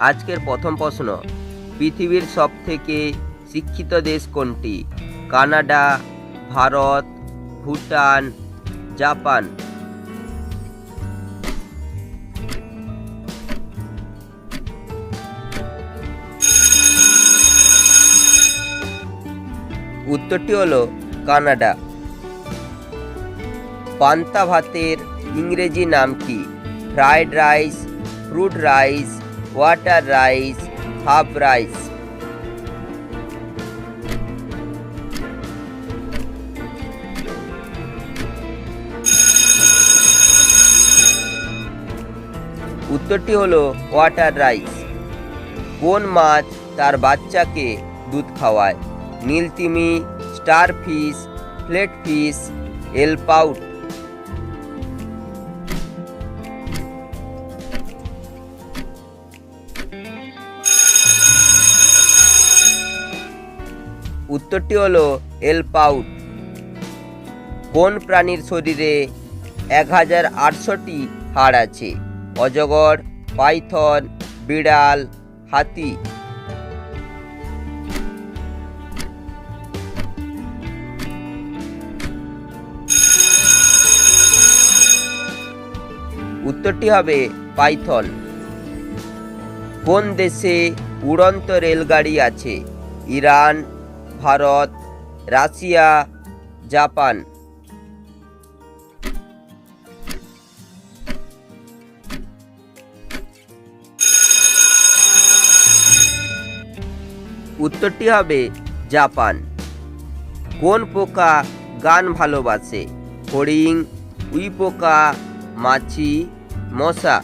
আজকের প্রথম প্রশ্ন, পৃথিবীর সব থেকে শিক্ষিত দেশ কোনটি? Canada, Bharat, Bhutan, Japan. উত্তরটি হলো কানাডা। পান্তা ভাতের ইংরেজি নাম কি? Fried rice, fruit rice water rice half rice উত্তরটি হলো ওয়াটার রাইস কোন মাছ তার বাচ্চাকে দুধ খাওয়ায়? নীলতিমি star fish flat fish eelpout উত্তরটি হলো এলপাউট কোন প্রাণীর শরীরে এক হাজার আটশোটি হাড় আছে? অজগর, পাইথন, বিড়াল, হাতি। উত্তরটি হবে পাইথন। কোন দেশে উড়ন্ত রেলগাড়ি আছে? Iran Bharat, Russia, Japan. উত্তরটি হবে জাপান। কোন পোকা গান ভালোবাসে? ফড়িং উই পোকা, মাছি, মশা।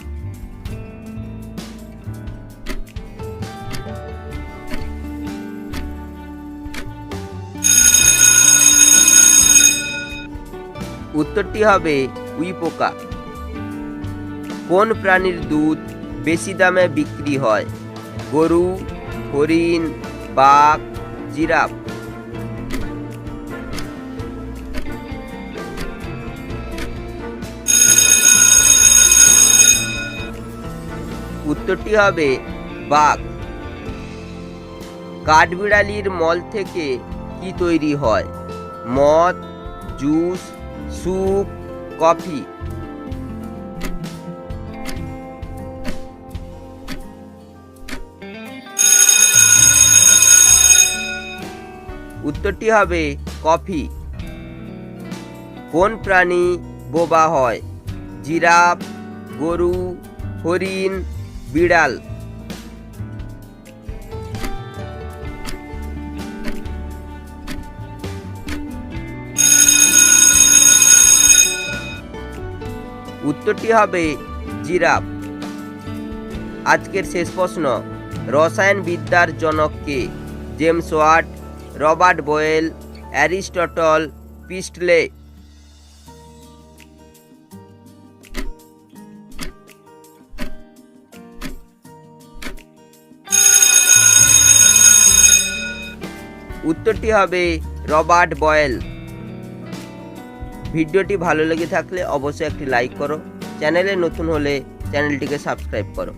উত্তরটি হবে উই পোকা। কোন প্রাণীর দুধ বেশি দামে বিক্রি হয়? গরু, হরিণ, বাঘ, জিরাফ। উত্তরটি হবে বাঘ। কাঠবিড়ালির মল থেকে কি তৈরি হয়? মদ, জুস স্যুপ কফি উত্তরটি হবে কফি কোন প্রাণী বোবা হয়? জিরাফ গরু হরিণ বিড়াল। উত্তরটি হবে জিরাফ। আজকের শেষ প্রশ্ন রসায়ন বিদ্যার জনককে James Watt, Robert Boyle, Aristotle, পিস্টলে। উত্তরটি হবে রবার্ট বয়েল। ভিডিওটি ভালো লেগে থাকলে অবশ্যই একটি লাইক করো। চ্যানেলে নতুন হলে চ্যানেলটিকে সাবস্ক্রাইব করো।